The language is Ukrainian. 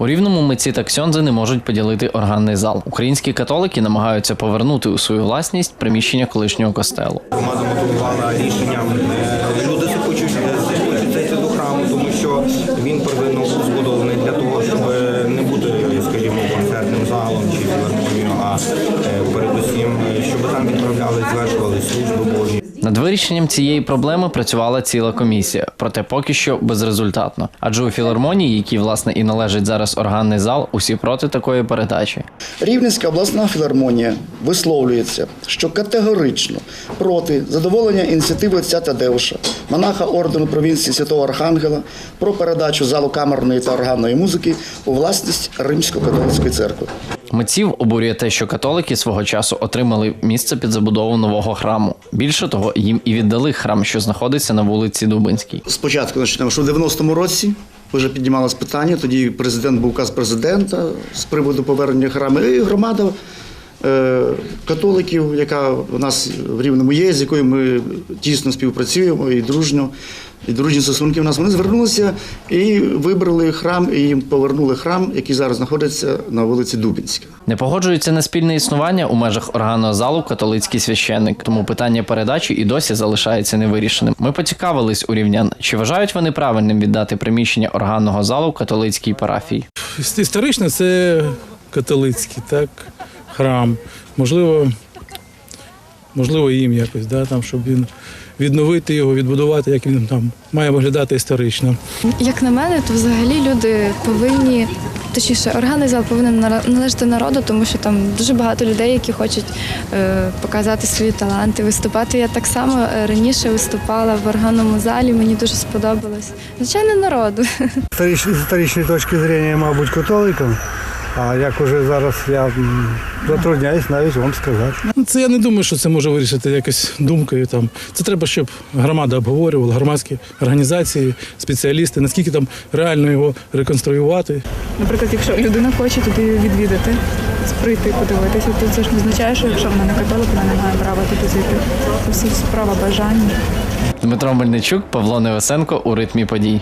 У рівному митці та ксьонзи не можуть поділити органний зал. Українські католики намагаються повернути у свою власність приміщення колишнього костелу. Громада мотивувала рішенням. Е, Люди захочуть зайти до храму, тому що він первинно був збудований для того, щоб не бути, скажімо, концертним залом чи філармонією, а е, передусім, е, щоб там відправляли, звершували служби Божі. Над вирішенням цієї проблеми працювала ціла комісія, проте поки що безрезультатно. Адже у філармонії, якій власне і належить зараз органний зал, усі проти такої передачі. Рівненська обласна філармонія висловлюється, що категорично проти задоволення ініціативи отця Тадеуша, монаха ордену провінції Святого Архангела про передачу залу камерної та органної музики у власність Римсько-католицької церкви. Митців обурює те, що католики свого часу отримали місце під забудову нового храму. Більше того, їм і віддали храм, що знаходиться на вулиці Дубинській. Спочатку почнемо, що в 90-му році вже піднімалось питання, тоді президент був указ президента з приводу повернення храму, і громада е, католиків, яка у нас в Рівному є, з якою ми тісно співпрацюємо і дружньо, і дружні стосунки в нас. Вони звернулися і вибрали храм, і їм повернули храм, який зараз знаходиться на вулиці Дубінська. Не погоджується на спільне існування у межах органного залу католицький священник, тому питання передачі і досі залишається невирішеним. Ми поцікавились у рівнян, чи вважають вони правильним віддати приміщення органного залу католицькій парафії. Історично це католицький так, храм. Можливо, можливо, їм якось, да, там, щоб він відновити його, відбудувати, як він там має виглядати історично. Як на мене, то взагалі люди повинні, точніше, органний зал повинен належати народу, тому що там дуже багато людей, які хочуть е, показати свої таланти, виступати. Я так само е, раніше виступала в органному залі, мені дуже сподобалось. Звичайно, народу. З історичної точки зрення, мабуть, католиком. А як уже зараз я затрудняюсь навіть вам сказати. Ну, Це я не думаю, що це може вирішити якось думкою. Там. Це треба, щоб громада обговорювала, громадські організації, спеціалісти, наскільки там реально його реконструювати. Наприклад, якщо людина хоче туди відвідати, прийти подивитися, то це ж не означає, що якщо вона не католик, вона не має права туди зайти. Це все справа бажання. Дмитро Мельничук, Павло Невесенко у ритмі подій.